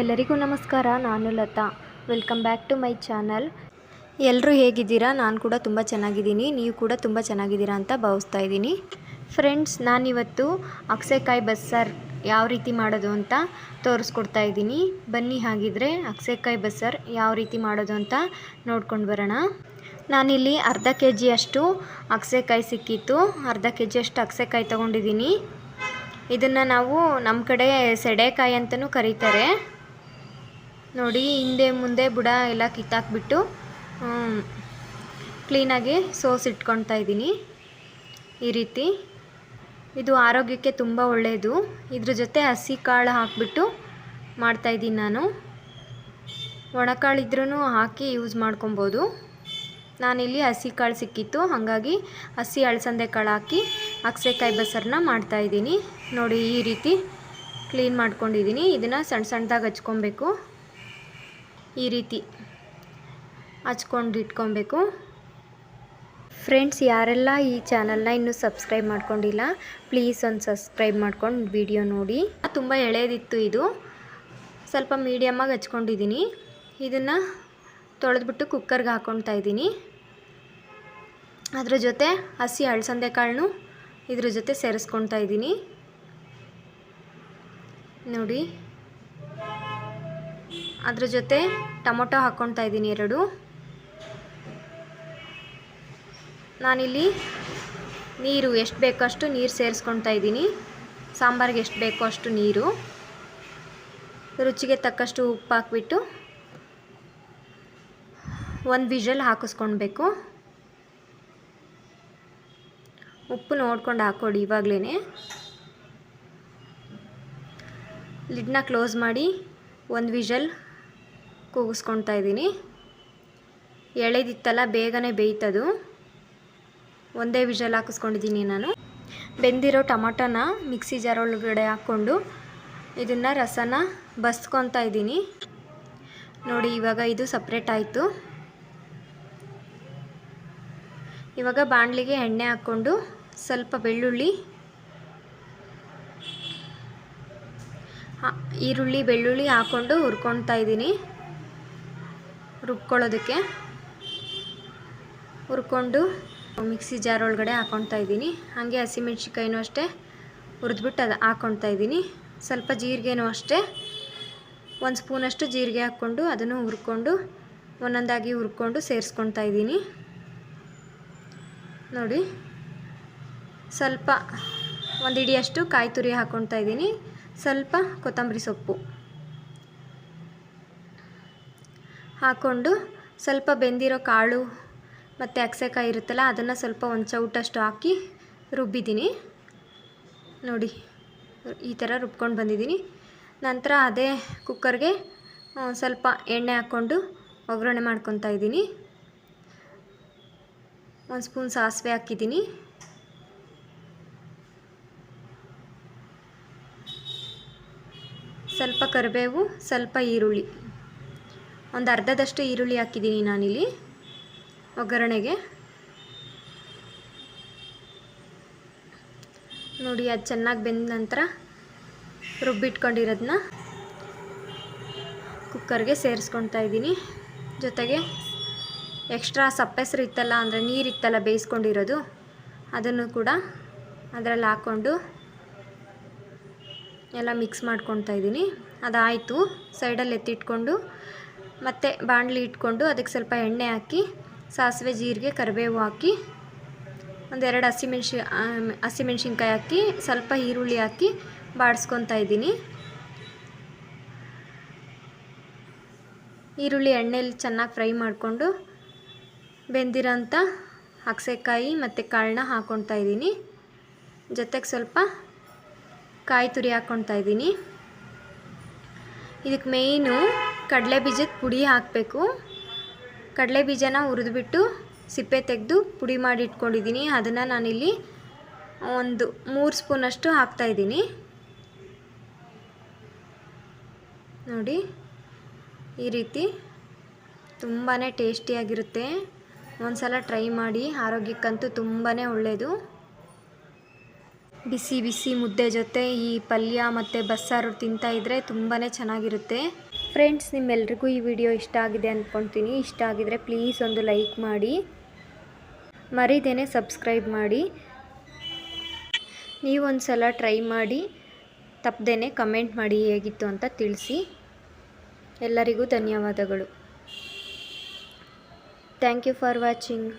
ಎಲ್ಲರಿಗೂ ನಮಸ್ಕಾರ, ನಾನು Lata. Welcome back to my channel ಎಲ್ಲರೂ ಹೇಗಿದ್ದೀರಾ? ನಾನು ಕೂಡ ತುಂಬ ಚೆನ್ನಾಗಿದ್ದೀನಿ. ನೀವು ಕೂಡ ತುಂಬ ಚೆನ್ನಾಗಿದ್ದೀರಾ ಅಂತ ಭಾವಿಸ್ತಾ ಇದ್ದೀನಿ. ಫ್ರೆಂಡ್ಸ್ ನಾನಿವತ್ತು ಅಕ್ಸೆಕಾಯಿ ಬಸ್ಸಾರ್ ಯಾವ ರೀತಿ ಮಾಡೋದು ಅಂತ ತೋರಿಸ್ಕೊಡ್ತಾ ಇದ್ದೀನಿ. ಬನ್ನಿ ಹಾಗಿದ್ರೆ ಅಕ್ಸೆಕಾಯಿ ಬಸ್ಸಾರ್ ಯಾವ ರೀತಿ ಮಾಡೋದು ಅಂತ ನೋಡ್ಕೊಂಡು ಬರೋಣ. ನಾನಿಲ್ಲಿ ಅರ್ಧ ಕೆ ಜಿಯಷ್ಟು ಅಕ್ಸೆಕಾಯಿ ಸಿಕ್ಕಿತ್ತು. ಅರ್ಧ ಕೆ ಜಿಯಷ್ಟು ಅಕ್ಸೆಕಾಯಿ ತೊಗೊಂಡಿದ್ದೀನಿ. ಇದನ್ನು ನಾವು ನಮ್ಮ ಕಡೆ ಸೆಡೆಕಾಯಿ ಅಂತಲೂ ಕರೀತಾರೆ. ನೋಡಿ, ಹಿಂದೆ ಮುಂದೆ ಬುಡ ಎಲ್ಲ ಕಿತ್ತಾಕ್ಬಿಟ್ಟು ಕ್ಲೀನಾಗಿ ಸೋಸ್ ಇಟ್ಕೊಳ್ತಾ ಇದ್ದೀನಿ. ಈ ರೀತಿ. ಇದು ಆರೋಗ್ಯಕ್ಕೆ ತುಂಬ ಒಳ್ಳೆಯದು ಇದ್ರ ಜೊತೆ ಹಸಿ ಕಾಳು ಹಾಕಿಬಿಟ್ಟು ಮಾಡ್ತಾಯಿದ್ದೀನಿ ನಾನು. ಒಣಕಾಳು ಇದ್ರೂ ಹಾಕಿ ಯೂಸ್ ಮಾಡ್ಕೊಬೋದು. ನಾನಿಲ್ಲಿ ಹಸಿ ಕಾಳು ಸಿಕ್ಕಿತ್ತು. ಹಾಗಾಗಿ ಹಸಿ ಅಳಸಂದೆ ಕಾಳು ಹಾಕಿ ಅಕ್ಸೆಕಾಯಿ ಮಾಡ್ತಾ ಮಾಡ್ತಾಯಿದ್ದೀನಿ ನೋಡಿ, ಈ ರೀತಿ ಕ್ಲೀನ್ ಮಾಡ್ಕೊಂಡಿದ್ದೀನಿ. ಇದನ್ನು ಸಣ್ಣ ಸಣ್ಣದಾಗಿ ಹಚ್ಕೊಬೇಕು. ಈ ರೀತಿ ಹಚ್ಕೊಂಡು ಇಟ್ಕೊಬೇಕು ಫ್ರೆಂಡ್ಸ್, ಯಾರೆಲ್ಲ ಈ ಚಾನಲ್ನ ಇನ್ನೂ ಸಬ್ಸ್ಕ್ರೈಬ್ ಮಾಡ್ಕೊಂಡಿಲ್ಲ, ಪ್ಲೀಸ್ ಒಂದು ಸಬ್ಸ್ಕ್ರೈಬ್ ಮಾಡ್ಕೊಂಡು ವಿಡಿಯೋ ನೋಡಿ. ತುಂಬ ಎಳೆದಿತ್ತು ಇದು. ಸ್ವಲ್ಪ ಮೀಡಿಯಮ್ಮಾಗಿ ಹಚ್ಕೊಂಡಿದ್ದೀನಿ. ಇದನ್ನು ತೊಳೆದ್ಬಿಟ್ಟು ಕುಕ್ಕರ್ಗೆ ಹಾಕ್ಕೊಳ್ತಾ ಇದ್ದೀನಿ. ಅದ್ರ ಜೊತೆ ಹಸಿ ಅಳಸಂದೆ ಕಾಳನ್ನು ಇದ್ರ ಜೊತೆ ಸೇರಿಸ್ಕೊಳ್ತಾ ಇದ್ದೀನಿ. ನೋಡಿ ಅದ್ರ ಜೊತೆ ಟೊಮೊಟೊ ಹಾಕ್ಕೊಳ್ತಾ ಇದ್ದೀನಿ ಎರಡು. ನಾನಿಲ್ಲಿ ನೀರು ಎಷ್ಟು ಬೇಕೋ ಅಷ್ಟು ನೀರು ಸೇರಿಸ್ಕೊಳ್ತಾ ಇದ್ದೀನಿ. ಸಾಂಬಾರಿಗೆ ಎಷ್ಟು ಬೇಕೋ ಅಷ್ಟು ನೀರು. ರುಚಿಗೆ ತಕ್ಕಷ್ಟು ಉಪ್ಪು ಹಾಕ್ಬಿಟ್ಟು ಒಂದು ವಿಷಲ್ ಹಾಕಿಸ್ಕೊಳ್ಬೇಕು. ಉಪ್ಪು ನೋಡ್ಕೊಂಡು ಹಾಕ್ಕೊಡಿ ಇವಾಗಲೇ ಲಿಡ್ನ ಕ್ಲೋಸ್ ಮಾಡಿ ಒಂದು ವಿಷಲ್ ಕೂಗಿಸ್ಕೊಳ್ತಾ ಇದ್ದೀನಿ. ಎಳೆದಿತ್ತಲ್ಲ, ಬೇಗನೆ ಬೇಯ್ತದು. ಒಂದೇ ವಿಷಲ್ ಹಾಕಿಸ್ಕೊಂಡಿದ್ದೀನಿ ನಾನು. ಬೆಂದಿರೋ ಟೊಮಟೊನ ಮಿಕ್ಸಿ ಜಾರ್ ಒಳಗಡೆ ಹಾಕ್ಕೊಂಡು ಇದನ್ನು ರಸನ ಬಸ್ಕೊತಾ ಇದ್ದೀನಿ. ನೋಡಿ, ಇವಾಗ ಇದು ಸಪ್ರೇಟ್ ಆಯಿತು. ಇವಾಗ ಬಾಣಲಿಗೆ ಎಣ್ಣೆ ಹಾಕ್ಕೊಂಡು ಸ್ವಲ್ಪ ಬೆಳ್ಳುಳ್ಳಿ ಈರುಳ್ಳಿ, ಬೆಳ್ಳುಳ್ಳಿ ಹಾಕ್ಕೊಂಡು ಹುರ್ಕೊಳ್ತಾ ಇದ್ದೀನಿ. ರುಬ್ಕೊಳ್ಳೋದಕ್ಕೆ ಹುರ್ಕೊಂಡು ಮಿಕ್ಸಿ ಜಾರ್ ಒಳಗಡೆ ಹಾಕ್ಕೊಳ್ತಾ ಇದ್ದೀನಿ. ಹಾಗೆ ಹಸಿಮೆಣ್ಸಿಕಾಯಿನೂ ಅಷ್ಟೇ ಹುರಿದ್ಬಿಟ್ಟು ಅದು ಹಾಕ್ಕೊಳ್ತಾ ಇದ್ದೀನಿ. ಸ್ವಲ್ಪ ಜೀರಿಗೆನೂ ಅಷ್ಟೇ, ಒಂದು ಸ್ಪೂನಷ್ಟು ಜೀರಿಗೆ ಹಾಕ್ಕೊಂಡು ಅದನ್ನು ಹುರ್ಕೊಂಡು ಒಂದೊಂದಾಗಿ ಹುರ್ಕೊಂಡು ಸೇರಿಸ್ಕೊಳ್ತಾ ಇದ್ದೀನಿ. ನೋಡಿ, ಸ್ವಲ್ಪ ಒಂದು ಇಡಿಯಷ್ಟು ಕಾಯಿ ತುರಿ ಹಾಕ್ಕೊಳ್ತಾ ಇದ್ದೀನಿ. ಸ್ವಲ್ಪ ಕೊತ್ತಂಬರಿ ಸೊಪ್ಪು. ಹಾಕ್ಕೊಂಡು ಸ್ವಲ್ಪ ಬೆಂದಿರೋ ಕಾಳು ಮತ್ತು ಅಕ್ಸೆಕಾಯಿ ಇರುತ್ತಲ್ಲ, ಅದನ್ನು ಸ್ವಲ್ಪ ಒಂದು ಚೌಟಷ್ಟು ಹಾಕಿ ರುಬ್ಬಿದ್ದೀನಿ. ನೋಡಿ, ಈ ಥರ ರುಬ್ಕೊಂಡು ಬಂದಿದ್ದೀನಿ. ನಂತರ ಅದೇ ಕುಕ್ಕರ್ಗೆ ಸ್ವಲ್ಪ ಎಣ್ಣೆ ಹಾಕ್ಕೊಂಡು ಒಗ್ಗರಣೆ ಮಾಡ್ಕೊತಾ ಇದ್ದೀನಿ. ಒಂದು ಸ್ಪೂನ್ ಸಾಸಿವೆ ಹಾಕಿದ್ದೀನಿ. ಸ್ವಲ್ಪ ಕರಿಬೇವು, ಸ್ವಲ್ಪ ಈರುಳ್ಳಿ. ಒಂದು ಅರ್ಧದಷ್ಟು ಈರುಳ್ಳಿ ಹಾಕಿದ್ದೀನಿ ನಾನಿಲ್ಲಿ. ಒಗ್ಗರಣೆಗೆ. ನೋಡಿ, ಅದು ಚೆನ್ನಾಗಿ ಬೆಂದ ನಂತರ ರುಬ್ಬಿಟ್ಕೊಂಡಿರೋದನ್ನ ಕುಕ್ಕರ್ಗೆ ಸೇರಿಸ್ಕೊಳ್ತಾ ಇದ್ದೀನಿ. ಜೊತೆಗೆ ಎಕ್ಸ್ಟ್ರಾ ಸಪ್ಪೆಸರು ಇತ್ತಲ್ಲ, ಅಂದರೆ ನೀರಿತ್ತಲ್ಲ ಬೇಯಿಸ್ಕೊಂಡಿರೋದು, ಅದನ್ನು ಕೂಡ ಅದರಲ್ಲಿ ಹಾಕ್ಕೊಂಡು ಎಲ್ಲ ಮಿಕ್ಸ್ ಮಾಡ್ಕೊತಾ ಇದ್ದೀನಿ. ಅದಾಯಿತು. ಸೈಡಲ್ಲಿ ಎತ್ತಿಟ್ಕೊಂಡು ಮತ್ತು ಬಾಣಲಿ ಇಟ್ಕೊಂಡು ಅದಕ್ಕೆ ಸ್ವಲ್ಪ ಎಣ್ಣೆ ಹಾಕಿ, ಸಾಸಿವೆ ಜೀರಿಗೆ, ಕರಿಬೇವು ಹಾಕಿ, ಒಂದೆರಡು ಹಸಿಮೆಣ್ಸಿ ಹಸಿಮೆಣ್ಸಿನ್ಕಾಯಿ ಹಾಕಿ, ಸ್ವಲ್ಪ ಈರುಳ್ಳಿ ಹಾಕಿ ಬಾಡಿಸ್ಕೊತಾ ಇದ್ದೀನಿ. ಈರುಳ್ಳಿ ಎಣ್ಣೆಲಿ ಚೆನ್ನಾಗಿ ಫ್ರೈ ಮಾಡಿಕೊಂಡು ಬೆಂದಿರೋಂಥ ಹಕ್ಸೆಕಾಯಿ ಮತ್ತು ಕಾಳನ್ನ ಹಾಕ್ಕೊತಾ ಇದ್ದೀನಿ. ಜೊತೆಗೆ ಸ್ವಲ್ಪ ಕಾಯಿ ತುರಿ ಹಾಕ್ಕೊತಾ ಇದ್ದೀನಿ. ಇದಕ್ಕೆ ಮೇಯ್ನು ಕಡಲೆ ಬೀಜದ ಪುಡಿ ಹಾಕಬೇಕು. ಕಡಲೆ ಬೀಜನ ಹುರಿದ್ಬಿಟ್ಟು ಸಿಪ್ಪೆ ತೆಗೆದು ಪುಡಿ ಮಾಡಿ ಇಟ್ಕೊಂಡಿದ್ದೀನಿ. ಅದನ್ನು ನಾನಿಲ್ಲಿ ಒಂದು ಮೂರು ಸ್ಪೂನಷ್ಟು ಹಾಕ್ತಾಯಿದ್ದೀನಿ ನೋಡಿ, ಈ ರೀತಿ ತುಂಬಾ ಟೇಸ್ಟಿಯಾಗಿರುತ್ತೆ. ಒಂದು ಸಲ ಟ್ರೈ ಮಾಡಿ, ಆರೋಗ್ಯಕ್ಕಂತೂ ತುಂಬಾ ಒಳ್ಳೆಯದು ಬಿಸಿ ಬಿಸಿ ಮುದ್ದೆ ಜೊತೆ ಈ ಪಲ್ಯ ಮತ್ತು ಬಸ್ಸಾರು ತಿಂತಾಯಿದ್ರೆ ತುಂಬಾ ಚೆನ್ನಾಗಿರುತ್ತೆ. ಫ್ರೆಂಡ್ಸ್, ನಿಮ್ಮೆಲ್ರಿಗೂ ಈ ವಿಡಿಯೋ ಇಷ್ಟ ಆಗಿದೆ ಅಂದ್ಕೊಳ್ತೀನಿ ಇಷ್ಟ ಆಗಿದರೆ ಪ್ಲೀಸ್ ಒಂದು ಲೈಕ್ ಮಾಡಿ. ಮರಿದೇನೆ ಸಬ್ಸ್ಕ್ರೈಬ್ ಮಾಡಿ. ನೀವೊಂದು ಸಲ ಟ್ರೈ ಮಾಡಿ. ತಪ್ಪದೇನೆ ಕಮೆಂಟ್ ಮಾಡಿ ಹೇಗಿತ್ತು ಅಂತ ತಿಳಿಸಿ. ಎಲ್ಲರಿಗೂ ಧನ್ಯವಾದಗಳು. Thank you for watching.